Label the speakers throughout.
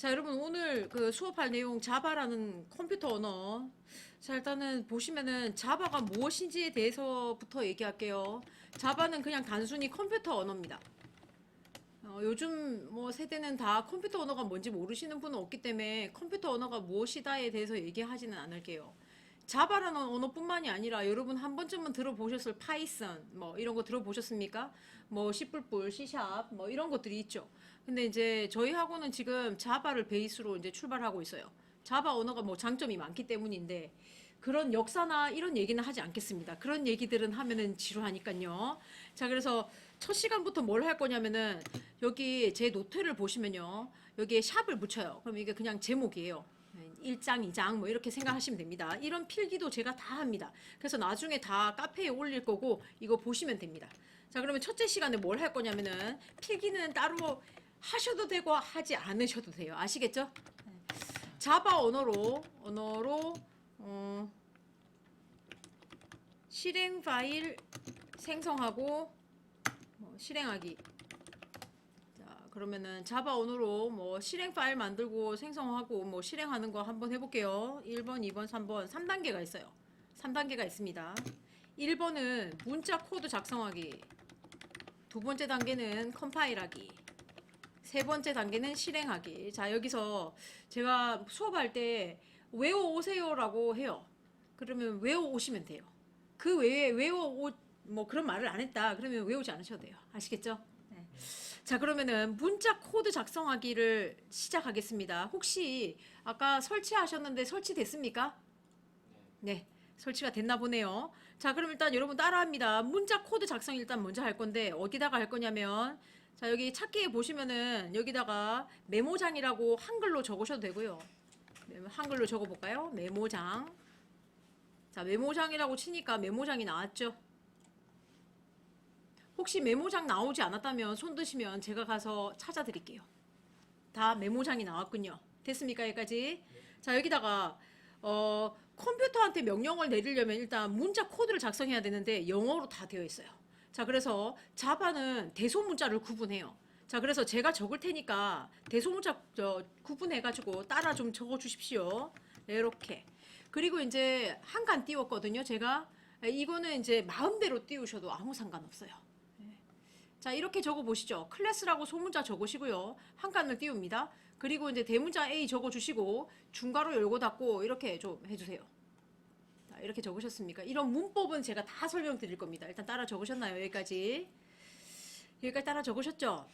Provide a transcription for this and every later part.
Speaker 1: 자, 여러분 오늘 그 수업할 내용 자바라는 컴퓨터 언어. 자, 일단은 보시면은 자바가 무엇인지에 대해서부터 얘기할게요. 자바는 그냥 단순히 컴퓨터 언어입니다. 어, 요즘 뭐 세대는 다 컴퓨터 언어가 뭔지 모르시는 분은 없기 때문에 컴퓨터 언어가 무엇이다에 대해서 얘기하지는 않을게요. 자바라는 언어뿐만이 아니라 여러분 한 번쯤은 들어보셨을 파이썬 뭐 이런 거 들어보셨습니까? 뭐 C++, C샵 뭐 이런 것들이 있죠. 근데 이제 저희 학원은 지금 자바를 베이스로 이제 출발하고 있어요. 자바 언어가 뭐 장점이 많기 때문인데 그런 역사나 이런 얘기는 하지 않겠습니다. 그런 얘기들은 하면은 지루하니까요. 자, 그래서 첫 시간부터 뭘 할 거냐면은 여기 제 노트를 보시면요. 여기에 샵을 붙여요. 그럼 이게 그냥 제목이에요. 1장, 2장 뭐 이렇게 생각하시면 됩니다. 이런 필기도 제가 다 합니다. 그래서 나중에 다 카페에 올릴 거고 이거 보시면 됩니다. 자, 그러면 첫째 시간에 뭘 할 거냐면은 필기는 따로 하셔도 되고 하지 않으셔도 돼요. 아시겠죠? 자바 언어로 언어로 어, 실행 파일 생성하고 뭐 실행하기. 자, 그러면은 자바 언어로 뭐 실행 파일 만들고 생성하고 뭐 실행하는 거 한번 해볼게요. 1번, 2번, 3번, 3단계가 있어요. 3단계가 있습니다. 1번은 문자 코드 작성하기. 두 번째 단계는 컴파일하기. 세 번째 단계는 실행하기. 자, 여기서 제가 수업할 때 외워오세요라고 해요. 그러면 외워오시면 돼요. 그 외에 외워오, 뭐 그런 말을 안 했다. 그러면 외우지 않으셔도 돼요. 아시겠죠? 네. 자, 그러면은 문자 코드 작성하기를 시작하겠습니다. 혹시 아까 설치하셨는데 설치됐습니까? 네. 설치가 됐나 보네요. 자, 그럼 일단 여러분 따라합니다. 문자 코드 작성 일단 먼저 할 건데 어디다가 할 거냐면 자, 여기 찾기에 보시면은 여기다가 메모장이라고 한글로 적으셔도 되고요. 네, 한글로 적어 볼까요? 메모장. 자, 메모장이라고 치니까 메모장이 나왔죠? 혹시 메모장 나오지 않았다면 손 드시면 제가 가서 찾아드릴게요. 다 메모장이 나왔군요. 됐습니까? 여기까지? 자, 여기다가 어, 컴퓨터한테 명령을 내리려면 일단 문자 코드를 작성해야 되는데 영어로 다 되어 있어요. 자, 그래서 자바는 대소문자를 구분해요. 자, 그래서 제가 적을 테니까 대소문자 저 구분해가지고 따라 좀 적어 주십시오. 네, 이렇게. 그리고 이제 한칸 띄웠거든요. 제가 이거는 이제 마음대로 띄우셔도 아무 상관없어요. 네. 자, 이렇게 적어 보시죠. 클래스라고 소문자 적으시고요. 한 칸을 띄웁니다. 그리고 이제 대문자 A 적어 주시고 중괄호 열고 닫고 이렇게 좀 해주세요. 자, 이렇게 적으셨습니까? 이런 문법은 제가 다 설명드릴 겁니다. 일단 따라 적으셨나요? 여기까지. 여기까지 따라 적으셨죠?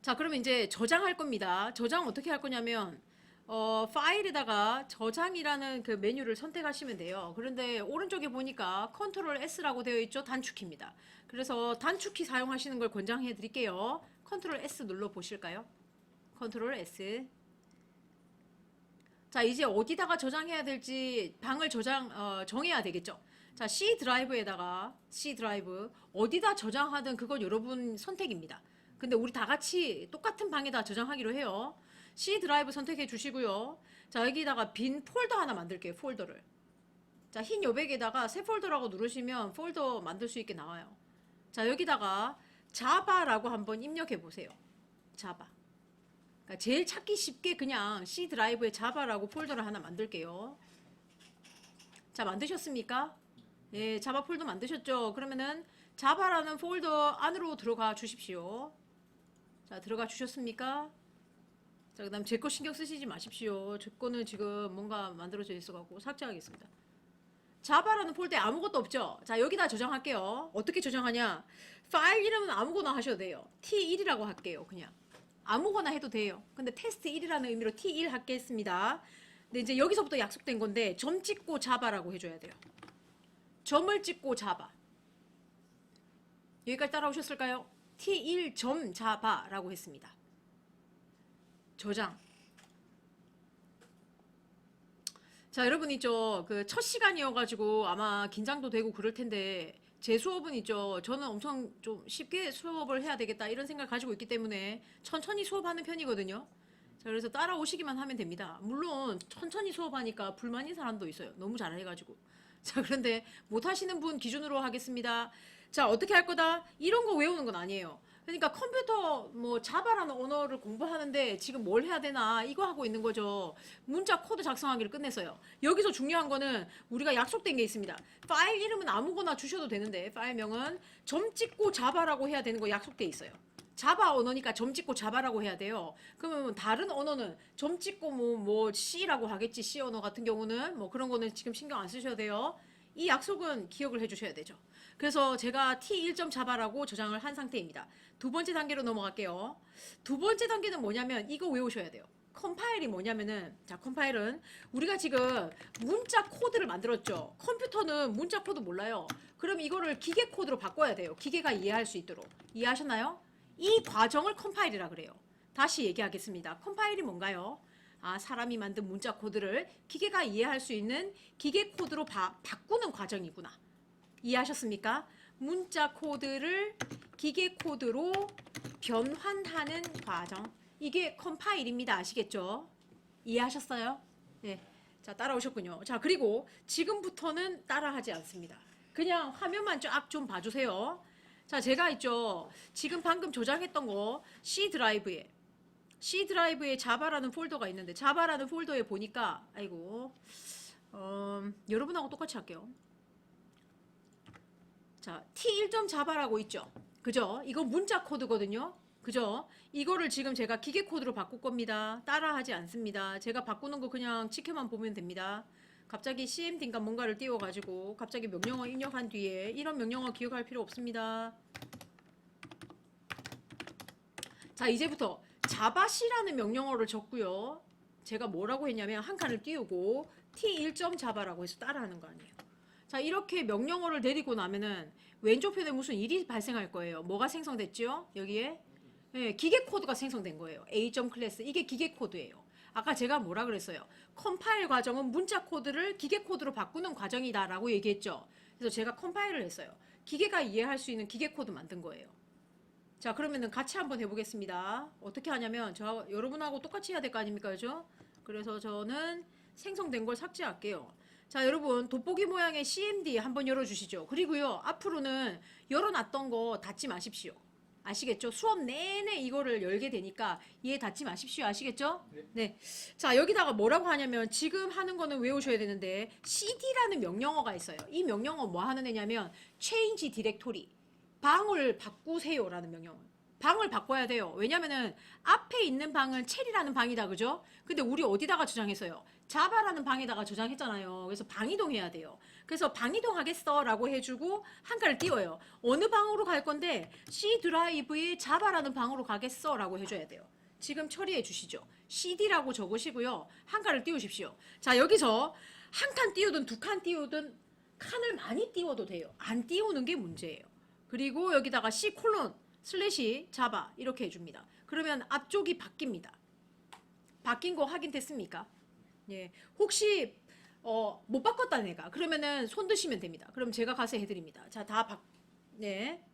Speaker 1: 자, 그러면 이제 저장할 겁니다. 저장 어떻게 할 거냐면, 어, 파일에다가 저장이라는 그 메뉴를 선택하시면 돼요. 그런데 오른쪽에 보니까 컨트롤 S라고 되어 있죠? 단축키입니다. 그래서 단축키 사용하시는 걸 권장해 드릴게요. 컨트롤 S 눌러 보실까요? 컨트롤 S. 자, 이제 어디다가 저장해야 될지 방을 저장, 어, 정해야 되겠죠. 자, C 드라이브에다가, C 드라이브, 어디다 저장하든 그건 여러분 선택입니다. 근데 우리 다 같이 똑같은 방에다 저장하기로 해요. C 드라이브 선택해 주시고요. 자, 여기다가 빈 폴더 하나 만들게요, 폴더를. 자, 흰 여백에다가 새 폴더라고 누르시면 폴더 만들 수 있게 나와요. 자, 여기다가 자바라고 한번 입력해 보세요. 자바. 그러니까 제일 찾기 쉽게 그냥 C 드라이브에 자바라고 폴더를 하나 만들게요. 자, 만드셨습니까? 예, 자바 폴더 만드셨죠? 그러면은 자바라는 폴더 안으로 들어가 주십시오. 자, 들어가 주셨습니까? 자, 그 다음 제 거 신경 쓰시지 마십시오. 제 거는 지금 뭔가 만들어져 있어갖고 삭제하겠습니다. 자바라는 폴더에 아무것도 없죠? 자, 여기다 저장할게요. 어떻게 저장하냐? 파일 이름은 아무거나 하셔도 돼요. T1이라고 할게요, 그냥. 아무거나 해도 돼요. 근데 테스트 1이라는 의미로 T1 하겠습니다. 근데 이제 여기서부터 약속된 건데, 점 찍고 자바라고 해줘야 돼요. 점을 찍고 자바. 여기까지 따라오셨을까요? T1 점 자바라고 했습니다. 저장. 자, 여러분 있죠. 그첫 시간이어가지고 아마 긴장도 되고 그럴 텐데 제 수업은 있죠. 저는 엄청 좀 쉽게 수업을 해야 되겠다 이런 생각 가지고 있기 때문에 천천히 수업하는 편이거든요. 자, 그래서 따라오시기만 하면 됩니다. 물론 천천히 수업하니까 불만인 사람도 있어요. 너무 잘해가지고. 자, 그런데 못하시는 분 기준으로 하겠습니다. 자, 어떻게 할 거다? 이런 거 외우는 건 아니에요. 그러니까 컴퓨터 뭐 자바라는 언어를 공부하는데 지금 뭘 해야 되나 이거 하고 있는 거죠. 문자 코드 작성하기를 끝냈어요. 여기서 중요한 거는 우리가 약속된 게 있습니다. 파일 이름은 아무거나 주셔도 되는데 파일명은 점 찍고 자바라고 해야 되는 거 약속돼 있어요. 자바 언어니까 점 찍고 자바라고 해야 돼요. 그러면 다른 언어는 점 찍고 뭐, 뭐 C라고 하겠지. C 언어 같은 경우는 뭐 그런 거는 지금 신경 안 쓰셔도 돼요. 이 약속은 기억을 해주셔야 되죠. 그래서 제가 T1점 자바라고 저장을 한 상태입니다. 두 번째 단계로 넘어갈게요. 두 번째 단계는 뭐냐면 이거 외우셔야 돼요. 컴파일이 뭐냐면은 자 컴파일은 우리가 지금 문자 코드를 만들었죠. 컴퓨터는 문자 코드 몰라요. 그럼 이거를 기계 코드로 바꿔야 돼요. 기계가 이해할 수 있도록 이해하셨나요? 이 과정을 컴파일이라 그래요. 다시 얘기하겠습니다. 컴파일이 뭔가요? 아, 사람이 만든 문자 코드를 기계가 이해할 수 있는 기계 코드로 바, 바꾸는 과정이구나. 이해하셨습니까? 문자 코드를 기계 코드로 변환하는 과정. 이게 컴파일입니다. 아시겠죠? 이해하셨어요? 네. 자, 따라오셨군요. 자, 그리고 지금부터는 따라하지 않습니다. 그냥 화면만 쫙 좀 봐주세요. 자, 제가 있죠. 지금 방금 조작했던 거 C 드라이브에 C 드라이브에 자바라는 폴더가 있는데 자바라는 폴더에 보니까 아이고 어, 여러분하고 똑같이 할게요. 자, T1점 자바라고 있죠. 그죠? 이거 문자 코드거든요. 그죠? 이거를 지금 제가 기계 코드로 바꿀 겁니다. 따라하지 않습니다. 제가 바꾸는 거 그냥 지켜만 보면 됩니다. 갑자기 CMD인가 뭔가를 띄워가지고 갑자기 명령어 입력한 뒤에 이런 명령어 기억할 필요 없습니다. 자, 이제부터 자바시라는 명령어를 적고요. 제가 뭐라고 했냐면 한 칸을 띄우고 T1점 자바라고 해서 따라하는 거 아니에요. 자, 이렇게 명령어를 내리고 나면은 왼쪽 편에 무슨 일이 발생할 거예요. 뭐가 생성됐죠? 여기에 예, 기계 코드가 생성된 거예요. A.점 클래스 이게 기계 코드예요. 아까 제가 뭐라 그랬어요? 컴파일 과정은 문자 코드를 기계 코드로 바꾸는 과정이다라고 얘기했죠. 그래서 제가 컴파일을 했어요. 기계가 이해할 수 있는 기계 코드 만든 거예요. 자, 그러면은 같이 한번 해보겠습니다. 어떻게 하냐면 저 여러분하고 똑같이 해야 될 거 아닙니까, 그죠? 그래서 저는 생성된 걸 삭제할게요. 자, 여러분 돋보기 모양의 CMD 한번 열어주시죠. 그리고요 앞으로는 열어놨던 거 닫지 마십시오. 아시겠죠? 수업 내내 이거를 열게 되니까 이해 닫지 마십시오. 아시겠죠? 네. 자, 여기다가 뭐라고 하냐면 지금 하는 거는 외우셔야 되는데 cd라는 명령어가 있어요. 이 명령어 뭐 하는 애냐면 change directory. 방을 바꾸세요라는 명령어. 방을 바꿔야 돼요. 왜냐면은 앞에 있는 방은 체리라는 방이다. 그죠? 근데 우리 어디다가 저장했어요? 자바라는 방에다가 저장했잖아요. 그래서 방 이동해야 돼요. 그래서 방 이동하겠어 라고 해주고 한 칸을 띄워요. 어느 방으로 갈 건데 C 드라이브의 자바라는 방으로 가겠어 라고 해줘야 돼요. 지금 처리해 주시죠. CD라고 적으시고요. 한 칸을 띄우십시오. 자, 여기서 한 칸 띄우든 두 칸 띄우든 칸을 많이 띄워도 돼요. 안 띄우는 게 문제예요. 그리고 여기다가 C 콜론 슬래시 자바 이렇게 해줍니다. 그러면 앞쪽이 바뀝니다. 바뀐 거 확인됐습니까? 예. 혹시 어, 못 바꿨다 내가. 그러면은 손 드시면 됩니다. 그럼 제가 가서 해드립니다. 자, 다 바, 네.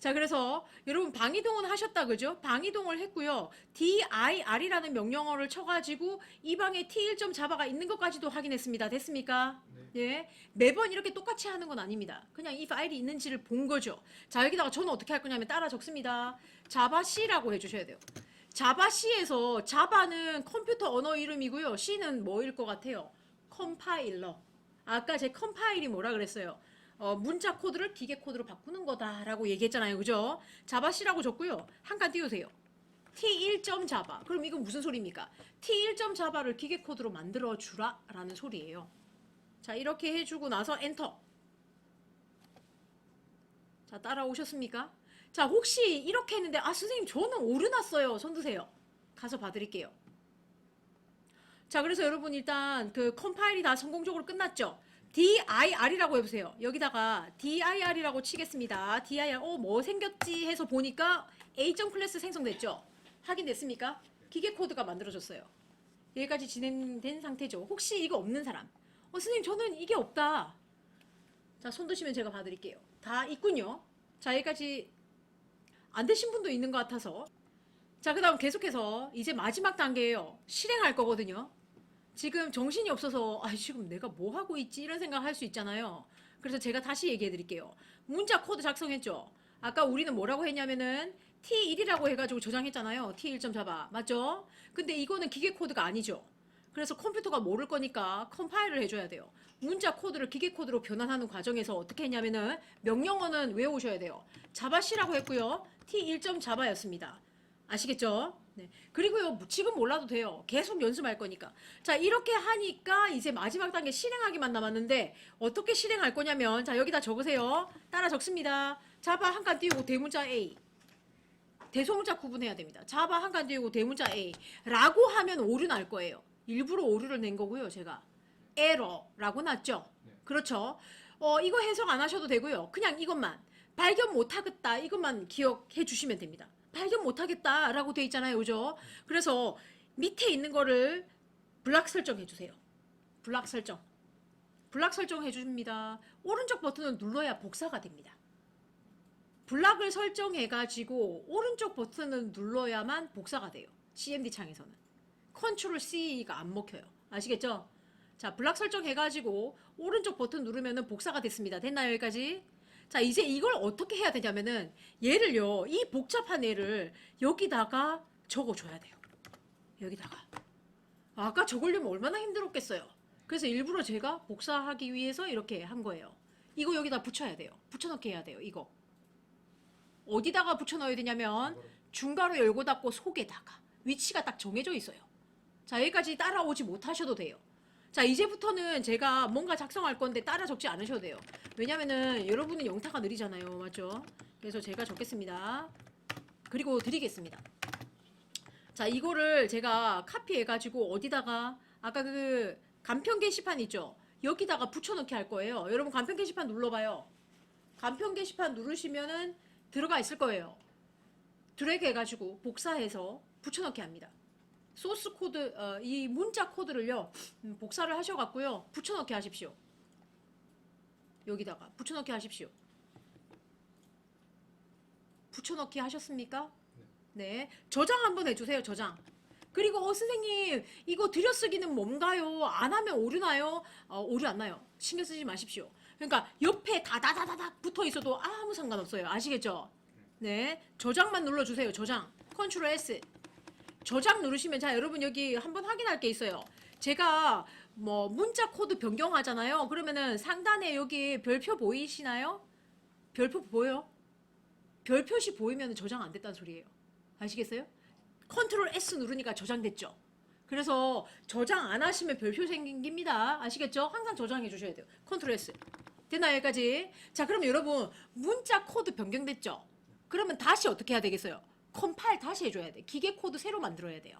Speaker 1: 자, 그래서 여러분 방이동은 하셨다 그죠? 방이동을 했고요. dir이라는 명령어를 쳐가지고 이 방에 t1점 자바가 있는 것까지도 확인했습니다. 됐습니까? 예. 매번 이렇게 똑같이 하는 건 아닙니다. 그냥 이 파일이 있는지를 본 거죠. 자, 여기다가 저는 어떻게 할 거냐면 따라 적습니다. 자바 C라고 해주셔야 돼요. 자바 C에서 자바는 컴퓨터 언어 이름이고요. C는 뭐일 것 같아요? 컴파일러. 아까 제 컴파일이 뭐라 그랬어요? 어, 문자 코드를 기계 코드로 바꾸는 거다라고 얘기했잖아요. 그죠? 자바 C라고 적고요. 한 칸 띄우세요. T1점 자바. 그럼 이건 무슨 소리입니까? T1점 자바를 기계 코드로 만들어 주라 라는 소리예요. 자, 이렇게 해 주고 나서 엔터. 자, 따라오셨습니까? 자, 혹시 이렇게 했는데, 아, 선생님, 저는 오르났어요. 손 드세요. 가서 봐 드릴게요. 자, 그래서 여러분 일단 그 컴파일이 다 성공적으로 끝났죠? Dir이라고 해보세요. 여기다가 dir이라고 치겠습니다. dir, 어, 뭐 생겼지 해서 보니까 A.점 클래스 생성됐죠? 확인됐습니까? 기계 코드가 만들어졌어요. 여기까지 진행된 상태죠. 혹시 이거 없는 사람? 어, 선생님, 저는 이게 없다. 자, 손 드시면 제가 봐드릴게요. 다 있군요. 자, 여기까지 안 되신 분도 있는 것 같아서. 자, 그 다음 계속해서 이제 마지막 단계예요. 실행할 거거든요. 지금 정신이 없어서, 아, 지금 내가 뭐 하고 있지? 이런 생각 할 수 있잖아요. 그래서 제가 다시 얘기해 드릴게요. 문자 코드 작성했죠? 아까 우리는 뭐라고 했냐면은 T1이라고 해가지고 저장했잖아요. T1점 잡아. 맞죠? 근데 이거는 기계 코드가 아니죠. 그래서 컴퓨터가 모를 거니까 컴파일을 해줘야 돼요. 문자 코드를 기계 코드로 변환하는 과정에서 어떻게 했냐면은 명령어는 외우셔야 돼요. 자바시라고 했고요. T1점 자바였습니다. 아시겠죠? 네. 그리고요, 지금 몰라도 돼요. 계속 연습할 거니까. 자, 이렇게 하니까 이제 마지막 단계 실행하기만 남았는데, 어떻게 실행할 거냐면, 자, 여기다 적으세요. 따라 적습니다. 자바 한 칸 띄우고 대문자 A. 대소문자 구분해야 됩니다. 자바 한 칸 띄우고 대문자 A. 라고 하면 오류 날 거예요. 일부러 오류를 낸 거고요, 제가. 에러라고 났죠? 그렇죠. 어, 이거 해석 안 하셔도 되고요. 그냥 이것만. 발견 못 하겠다. 이것만 기억해 주시면 됩니다. 발견 못하겠다라고 돼 있잖아요, 그죠? 그래서 밑에 있는 거를 블락 설정해 주세요. 블락 설정. 블락 설정해 줍니다. 오른쪽 버튼을 눌러야 복사가 됩니다. 블락을 설정해 가지고 오른쪽 버튼을 눌러야만 복사가 돼요. CMD 창에서는. 컨트롤 C가 안 먹혀요. 아시겠죠? 자, 블락 설정해 가지고 오른쪽 버튼 누르면은 복사가 됐습니다. 됐나요, 여기까지? 자, 이제 이걸 어떻게 해야 되냐면은 얘를요. 이 복잡한 애를 여기다가 적어 줘야 돼요. 여기다가. 아까 적으려면 얼마나 힘들었겠어요. 그래서 일부러 제가 복사하기 위해서 이렇게 한 거예요. 이거 여기다 붙여야 돼요. 붙여넣기 해야 돼요. 이거. 어디다가 붙여넣어야 되냐면 중괄호 열고 닫고 속에다가 위치가 딱 정해져 있어요. 자 여기까지 따라오지 못하셔도 돼요. 자 이제부터는 제가 뭔가 작성할 건데 따라 적지 않으셔도 돼요. 왜냐면은 여러분은 영타가 느리잖아요, 맞죠? 그래서 제가 적겠습니다. 그리고 드리겠습니다. 자 이거를 제가 카피해 가지고 어디다가 아까 그 간편 게시판 있죠? 여기다가 붙여넣기 할 거예요. 여러분 간편 게시판 눌러봐요. 간편 게시판 누르시면은 들어가 있을 거예요. 드래그 해가지고 복사해서 붙여넣기 합니다. 소스 코드, 어, 이 문자 코드를요, 음, 복사를 하셔갖고요, 붙여넣기 하십시오. 여기다가 붙여넣기 하십시오. 붙여넣기 하셨습니까? 네. 저장 한번 해주세요, 저장. 그리고 어 선생님 이거 들여쓰기는 뭔가요? 안 하면 오류나요? 어, 오류 안 나요. 신경 쓰지 마십시오. 그러니까 옆에 다다다다닥 붙어 있어도 아무 상관없어요. 아시겠죠? 네. 저장만 눌러주세요. 저장. 컨트롤 S. 저장 누르시면 자 여러분 여기 한번 확인할 게 있어요. 제가 뭐 문자 코드 변경하잖아요. 그러면은 상단에 여기 별표 보이시나요? 별표 보여? 별 표시 보이면 저장 안 됐다는 소리예요. 아시겠어요? 컨트롤 S 누르니까 저장됐죠. 그래서 저장 안 하시면 별표 생깁니다. 아시겠죠? 항상 저장해 주셔야 돼요. 컨트롤 S. 됐나요, 여기까지? 자, 그럼 여러분 문자 코드 변경됐죠? 그러면 다시 어떻게 해야 되겠어요? 컴파일 다시 해줘야 돼. 기계 코드 새로 만들어야 돼요.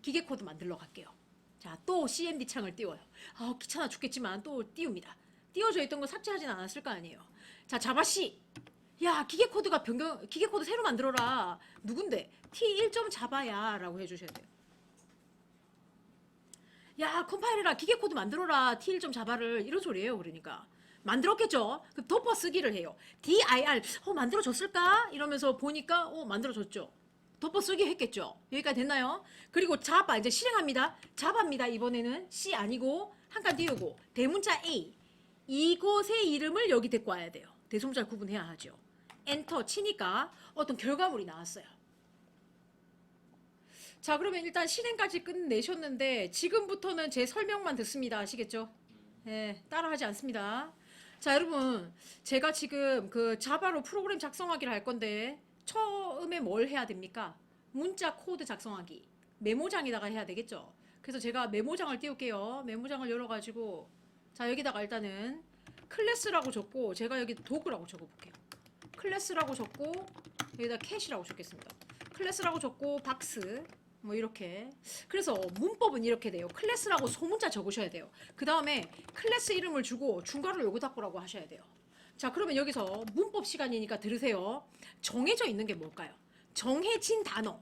Speaker 1: 기계 코드 만들러 갈게요. 자, 또 CMD 창을 띄워요. 아, 귀찮아 죽겠지만 또 띄웁니다. 띄워져 있던 거 삭제하진 않았을 거 아니에요. 자, 자바 C. 야, 기계 코드가 변경, 기계 코드 새로 만들어라. 누군데? T1점 잡아야라고 해주셔야 돼요. 야, 컴파일해라. 기계 코드 만들어라. T1점 잡아를 이런 소리예요. 그러니까 만들었겠죠. 그 덮어 쓰기를 해요. dir 어 만들어졌을까? 이러면서 보니까 어 만들어졌죠. 덮어 쓰기 했겠죠. 여기까지 됐나요? 그리고 자바 이제 실행합니다. 자바입니다. 이번에는 C 아니고 한칸 띄우고 대문자 A 이곳의 이름을 여기 데리고 와야 돼요. 대소문자 구분해야 하죠. 엔터 치니까 어떤 결과물이 나왔어요. 자 그러면 일단 실행까지 끝내셨는데 지금부터는 제 설명만 듣습니다. 아시겠죠? 네, 따라하지 않습니다. 자 여러분 제가 지금 그 자바로 프로그램 작성하기를 할 건데 처음에 뭘 해야 됩니까? 문자 코드 작성하기 메모장에다가 해야 되겠죠. 그래서 제가 메모장을 띄울게요. 메모장을 열어가지고 자 여기다가 일단은 클래스라고 적고 제가 여기 도구라고 적어볼게요. 클래스라고 적고 여기다 캣이라고 적겠습니다. 클래스라고 적고 박스 뭐 이렇게 그래서 문법은 이렇게 돼요. 클래스라고 소문자 적으셔야 돼요. 그 다음에 클래스 이름을 주고 중괄호 요구 닫고라고 하셔야 돼요. 자 그러면 여기서 문법 시간이니까 들으세요. 정해져 있는 게 뭘까요? 정해진 단어.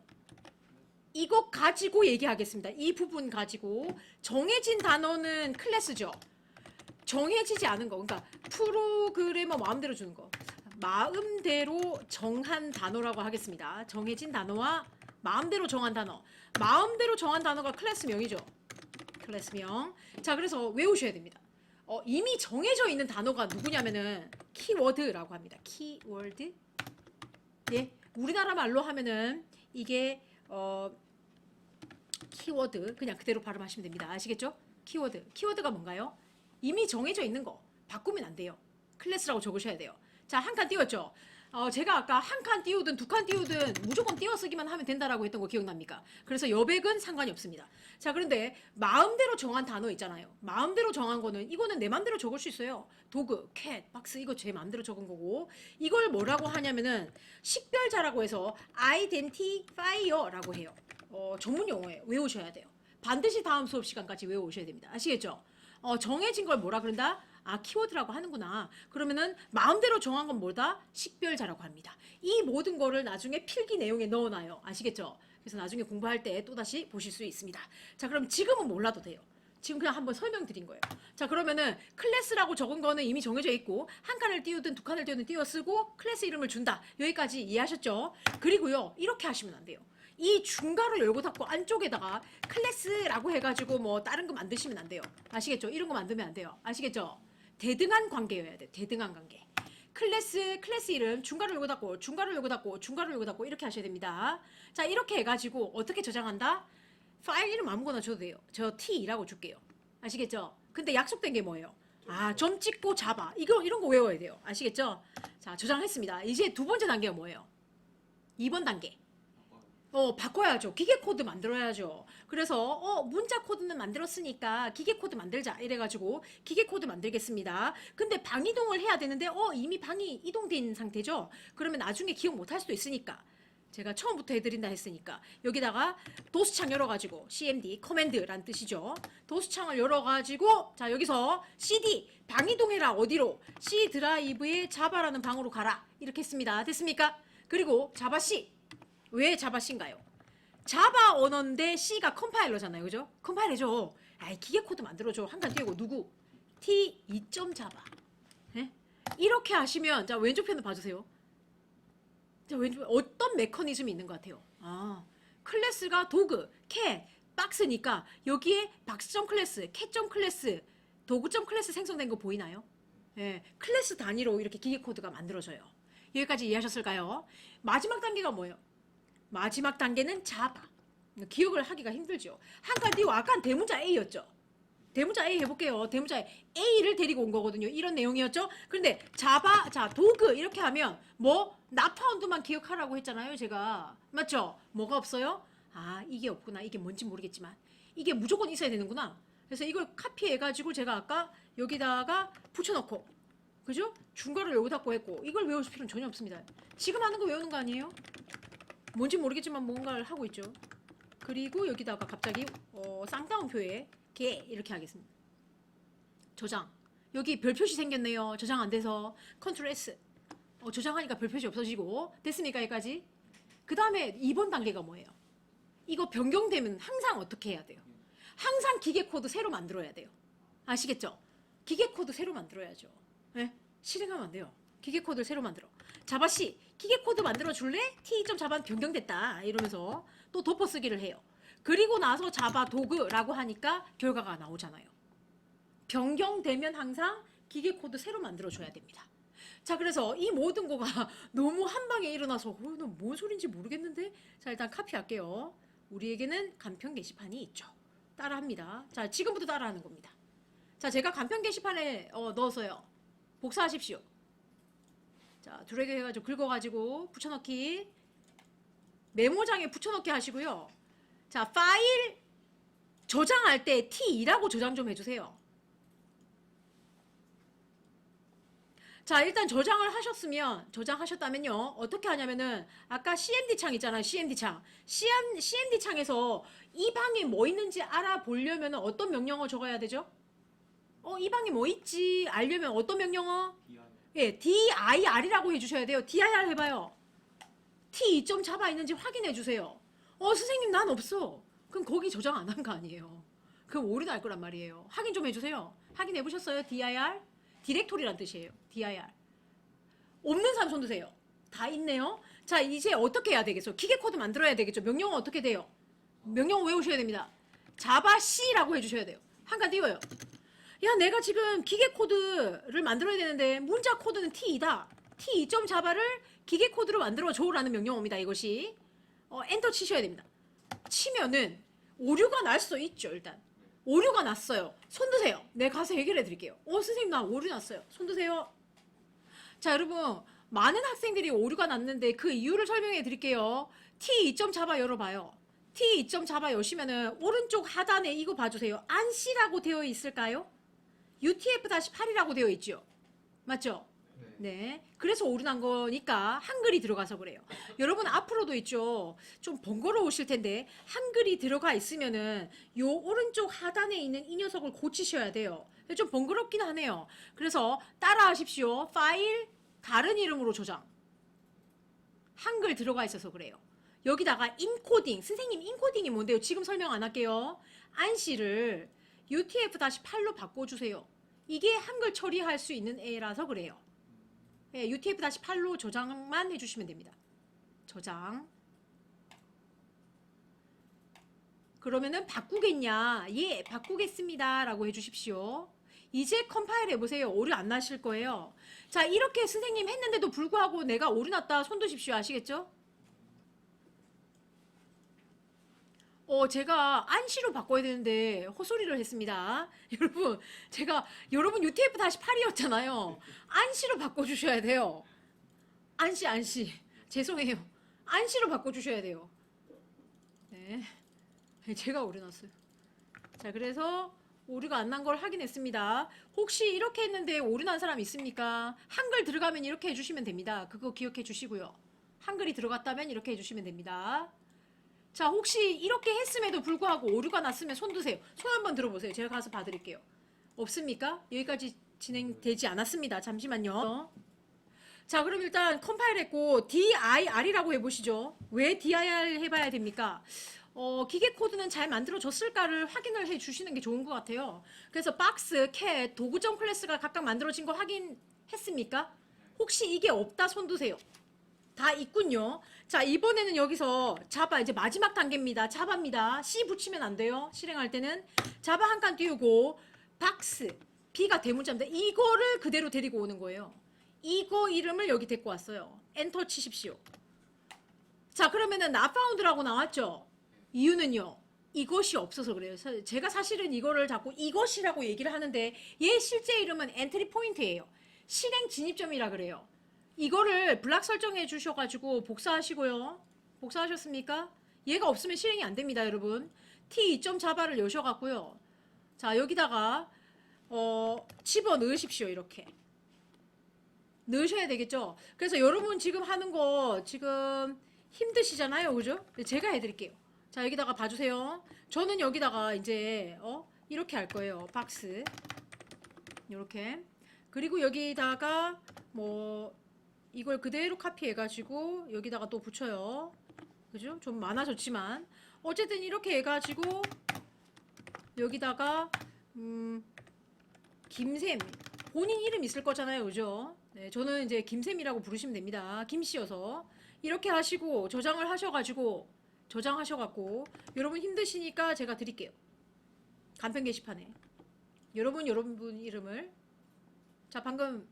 Speaker 1: 이거 가지고 얘기하겠습니다. 이 부분 가지고 정해진 단어는 클래스죠. 정해지지 않은 거, 그러니까 프로그래머 마음대로 주는 거. 마음대로 정한 단어라고 하겠습니다. 정해진 단어와 마음대로 정한 단어. 마음대로 정한 단어가 클래스명이죠. 클래스명. 자, 그래서 외우셔야 됩니다. 어, 이미 정해져 있는 단어가 누구냐면은 키워드라고 합니다. 키워드. 예, 우리나라 말로 하면은 이게 어 키워드 그냥 그대로 발음하시면 됩니다. 아시겠죠? 키워드. 키워드가 뭔가요? 이미 정해져 있는 거 바꾸면 안 돼요. 클래스라고 적으셔야 돼요. 자, 한 칸 띄웠죠? 어, 제가 아까 한 칸 띄우든 두 칸 띄우든 무조건 띄워쓰기만 하면 된다라고 했던 거 기억납니까? 그래서 여백은 상관이 없습니다. 자, 그런데 마음대로 정한 단어 있잖아요. 마음대로 정한 거는 이거는 내 마음대로 적을 수 있어요. 도구, 캣, 박스 이거 제 마음대로 적은 거고 이걸 뭐라고 하냐면은 식별자라고 해서 identifier라고 해요. 어, 전문 용어예요. 외우셔야 돼요. 반드시 다음 수업 시간까지 외워오셔야 됩니다. 아시겠죠? 어, 정해진 걸 뭐라 그런다? 아, 키워드라고 하는구나. 그러면은 마음대로 정한 건 뭐다? 식별자라고 합니다. 이 모든 거를 나중에 필기 내용에 넣어놔요. 아시겠죠? 그래서 나중에 공부할 때 또다시 보실 수 있습니다. 자, 그럼 지금은 몰라도 돼요. 지금 그냥 한번 설명드린 거예요. 자, 그러면은 클래스라고 적은 거는 이미 정해져 있고 한 칸을 띄우든 두 칸을 띄우든 띄워 쓰고 클래스 이름을 준다. 여기까지 이해하셨죠? 그리고요, 이렇게 하시면 안 돼요. 이 중괄호 열고 닫고 안쪽에다가 클래스라고 해가지고 뭐 다른 거 만드시면 안 돼요. 아시겠죠? 이런 거 만들면 안 돼요. 아시겠죠? 대등한 관계여야 돼. 대등한 관계. 클래스 클래스 이름 중괄호 열고 닫고 중괄호 열고 닫고 중괄호 열고 닫고 이렇게 하셔야 됩니다. 자 이렇게 해가지고 어떻게 저장한다? 파일 이름 아무거나 줘도 돼요. 저 T라고 줄게요. 아시겠죠? 근데 약속된 게 뭐예요? 아, 점 찍고 잡아. 이거 이런 거 외워야 돼요. 아시겠죠? 자, 저장했습니다. 이제 두 번째 단계가 뭐예요? 2번 단계. 어, 바꿔야죠. 기계 코드 만들어야죠. 그래서 어, 문자 코드는 만들었으니까 기계 코드 만들자. 이래가지고 기계 코드 만들겠습니다. 근데 방 이동을 해야 되는데 어, 이미 방이 이동된 상태죠. 그러면 나중에 기억 못 할 수도 있으니까 제가 처음부터 해드린다 했으니까 여기다가 도스창 열어가지고 CMD 커맨드란 뜻이죠. 도스창을 열어가지고 자 여기서 CD 방 이동해라 어디로 C 드라이브에 자바라는 방으로 가라 이렇게 했습니다. 됐습니까? 그리고 자바 C 왜 자바 C인가요? 자바 언어인데 C가 컴파일러잖아요, 그죠? 컴파일러죠. 아이 기계 코드 만들어줘 한칸 띄우고 누구 T 2점 자바 예? 이렇게 하시면 자 왼쪽 편을 봐주세요. 자, 왼쪽 어떤 메커니즘이 있는 것 같아요. 아, 클래스가 도구, 캣, 박스니까 여기에 박스점 클래스, 캣점 클래스, 도구점 클래스 생성된 거 보이나요? 예, 클래스 단위로 이렇게 기계 코드가 만들어져요. 여기까지 이해하셨을까요? 마지막 단계가 뭐예요? 마지막 단계는 자바. 기억을 하기가 힘들죠. 한칸 띄고 아까 대문자 A였죠. 대문자 A 해볼게요. 대문자 A를 데리고 온 거거든요. 이런 내용이었죠. 그런데 자바, 자 도그 이렇게 하면 뭐 나파운드만 기억하라고 했잖아요. 제가 맞죠? 뭐가 없어요? 아 이게 없구나. 이게 뭔지 모르겠지만 이게 무조건 있어야 되는구나. 그래서 이걸 카피해가지고 제가 아까 여기다가 붙여놓고 그죠? 중괄호 여기 닫고 했고 이걸 외우실 필요는 전혀 없습니다. 지금 하는 거 외우는 거 아니에요? 뭔지 모르겠지만 뭔가를 하고 있죠. 그리고 여기다가 갑자기 어, 쌍따옴표에 개 이렇게 하겠습니다. 저장. 여기 별 표시 생겼네요. 저장 안 돼서 컨트롤 S. 어, 저장하니까 별 표시 없어지고 됐습니까 여기까지? 그 다음에 2번 단계가 뭐예요? 이거 변경되면 항상 어떻게 해야 돼요? 항상 기계 코드 새로 만들어야 돼요. 아시겠죠? 기계 코드 새로 만들어야죠. 예? 실행하면 안 돼요. 기계 코드를 새로 만들어. 자바 씨, 기계 코드 만들어 줄래? 자바 변경됐다. 이러면서 또 덮어쓰기를 해요. 그리고 나서 자바 도그라고 하니까 결과가 나오잖아요. 변경되면 항상 기계 코드 새로 만들어 줘야 됩니다. 자, 그래서 이 모든 거가 너무 한 방에 일어나서 어, 너뭔 소린지 모르겠는데. 자, 일단 카피할게요. 우리에게는 간편 게시판이 있죠. 따라합니다. 자, 지금부터 따라하는 겁니다. 자, 제가 간편 게시판에 어, 넣어서요. 복사하십시오. 자, 드래그 해가지고 긁어가지고 붙여넣기. 메모장에 붙여넣기 하시고요. 자, 파일 저장할 때 T2라고 저장 좀 해주세요. 자, 일단 저장을 하셨으면, 저장하셨다면요, 어떻게 하냐면은, 아까 CMD 창 있잖아요, CMD 창. CM, CMD 창에서 이 방에 뭐 있는지 알아보려면 어떤 명령어 적어야 되죠? 어, 이 방에 뭐 있지? 알려면 어떤 명령어? 예, DIR이라고 해주셔야 돼요. DIR 해봐요. T 2점 잡아 있는지 확인해 주세요. 어, 선생님, 난 없어. 그럼 거기 저장 안 한 거 아니에요. 그럼 오류도 알 거란 말이에요. 확인 좀 해주세요. 확인해 보셨어요? DIR? 디렉토리란 뜻이에요. DIR. 없는 사람 손 드세요. 다 있네요. 자, 이제 어떻게 해야 되겠어? 기계 코드 만들어야 되겠죠. 명령어 어떻게 돼요? 명령어 외우셔야 됩니다. 자바 C라고 해주셔야 돼요. 한칸 띄워요. 야, 내가 지금 기계 코드를 만들어야 되는데 문자 코드는 T2다. T2점 자바를 기계 코드로 만들어 줘라는 명령어입니다. 이것이 어, 엔터 치셔야 됩니다. 치면은 오류가 날 수 있죠. 일단 오류가 났어요. 손 드세요. 내 가서 해결해 드릴게요. 어 선생님 나 오류 났어요. 손 드세요. 자 여러분 많은 학생들이 오류가 났는데 그 이유를 설명해 드릴게요. T 2점 잡아 열어봐요. T 2점 잡아 여시면은 오른쪽 하단에 이거 봐주세요. 안씨라고 되어 있을까요? UTF-8이라고 되어 있죠. 맞죠? 네. 그래서 오류 난 거니까 한글이 들어가서 그래요. 여러분 앞으로도 있죠. 좀 번거로우실 텐데 한글이 들어가 있으면은 요 오른쪽 하단에 있는 이 녀석을 고치셔야 돼요. 좀 번거롭긴 하네요. 그래서 따라 하십시오. 파일 다른 이름으로 저장. 한글 들어가 있어서 그래요. 여기다가 인코딩. 선생님 인코딩이 뭔데요? 지금 설명 안 할게요. 안씨를 UTF-8로 바꿔주세요. 이게 한글 처리할 수 있는 애라서 그래요. 예, UTF-8로 저장만 해주시면 됩니다. 저장. 그러면은 바꾸겠냐? 예, 바꾸겠습니다. 라고 해주십시오. 이제 컴파일 해보세요. 오류 안 나실 거예요. 자, 이렇게 선생님 했는데도 불구하고 내가 오류 났다 손 드십시오. 아시겠죠? 어, 제가 안시로 바꿔야 되는데 헛소리를 했습니다. 여러분, 제가 여러분 UTF-8이었잖아요. 안시로 바꿔 주셔야 돼요. 안시, 안시. 죄송해요. 안시로 바꿔 주셔야 돼요. 네. 제가 오류 났어요. 자, 그래서 오류가 안 난 걸 확인했습니다. 혹시 이렇게 했는데 오류 난 사람 있습니까? 한글 들어가면 이렇게 해 주시면 됩니다. 그거 기억해 주시고요. 한글이 들어갔다면 이렇게 해 주시면 됩니다. 자, 혹시 이렇게 했음에도 불구하고 오류가 났으면 손 드세요. 손 한번 들어보세요. 제가 가서 봐드릴게요. 없습니까? 여기까지 진행되지 않았습니다. 잠시만요. 자, 그럼 일단 컴파일 했고 DIR이라고 해보시죠. 왜 DIR 해봐야 됩니까? 어, 기계 코드는 잘 만들어졌을까를 확인을 해 주시는 게 좋은 것 같아요. 그래서 박스, 캣, 도구점 클래스가 각각 만들어진 거 확인했습니까? 혹시 이게 없다 손 드세요. 다 있군요. 자, 이번에는 여기서 자바 이제 마지막 단계입니다. 자바입니다. C 붙이면 안 돼요. 실행할 때는 자바 한 칸 띄우고 박스 B가 대문자입니다. 이거를 그대로 데리고 오는 거예요. 이거 이름을 여기 데리고 왔어요. 엔터 치십시오. 자, 그러면은 나파운드라고 나왔죠. 이유는요. 이것이 없어서 그래요. 사- 제가 사실은 이거를 자꾸 이것이라고 얘기를 하는데 얘 실제 이름은 엔트리 포인트예요. 실행 진입점이라 그래요. 이거를 블락 설정해 주셔가지고 복사하시고요. 복사하셨습니까? 얘가 없으면 실행이 안 됩니다, 여러분. T 2점 자바를 여셔갖고요. 자, 여기다가 어, 집어 넣으십시오, 이렇게. 넣으셔야 되겠죠? 그래서 여러분 지금 하는 거 지금 힘드시잖아요, 그죠? 네, 제가 해드릴게요. 자, 여기다가 봐주세요. 저는 여기다가 이제 어 이렇게 할 거예요. 박스 이렇게. 그리고 여기다가 뭐 이걸 그대로 카피해가지고 여기다가 또 붙여요. 그죠? 좀 많아졌지만 어쨌든 이렇게 해가지고 여기다가 음 김샘 본인 이름 있을 거잖아요, 그죠? 네, 저는 이제 김샘이라고 부르시면 됩니다. 김씨여서 이렇게 하시고 저장을 하셔가지고 저장하셔갖고 여러분 힘드시니까 제가 드릴게요. 간편 게시판에 여러분 여러분 이름을 자 방금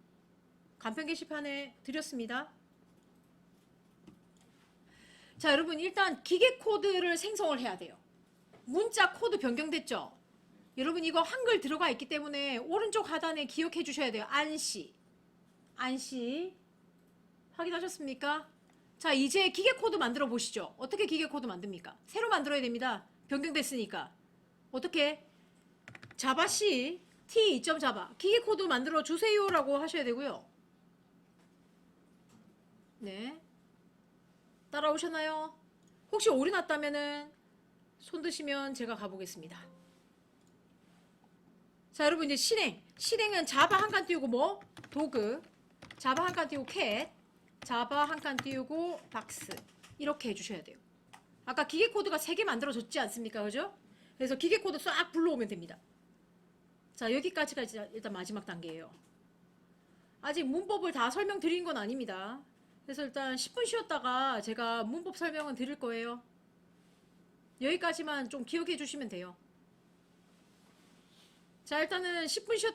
Speaker 1: 간편 게시판에 드렸습니다. 자 여러분 일단 기계 코드를 생성을 해야 돼요. 문자 코드 변경됐죠? 여러분 이거 한글 들어가 있기 때문에 오른쪽 하단에 기억해 주셔야 돼요. 안씨 안씨 확인하셨습니까? 자 이제 기계 코드 만들어 보시죠. 어떻게 기계 코드 만듭니까? 새로 만들어야 됩니다. 변경됐으니까 어떻게 자바 C T 2점 자바 기계 코드 만들어 주세요라고 하셔야 되고요. 네 따라오셨나요? 혹시 오류 났다면은 손 드시면 제가 가보겠습니다. 자 여러분 이제 실행 실행은 자바 한 칸 띄우고 뭐 도구 자바 한 칸 띄우고 캣 자바 한 칸 띄우고 박스 이렇게 해주셔야 돼요. 아까 기계 코드가 3개 만들어졌지 않습니까? 그죠? 그래서 기계 코드 싹 불러오면 됩니다. 자 여기까지가 일단 마지막 단계예요. 아직 문법을 다 설명드린 건 아닙니다. 그래서 일단 10분 쉬었다가 제가 문법 설명은 드릴 거예요. 여기까지만 좀 기억해 주시면 돼요. 자 일단은 10분 쉬었다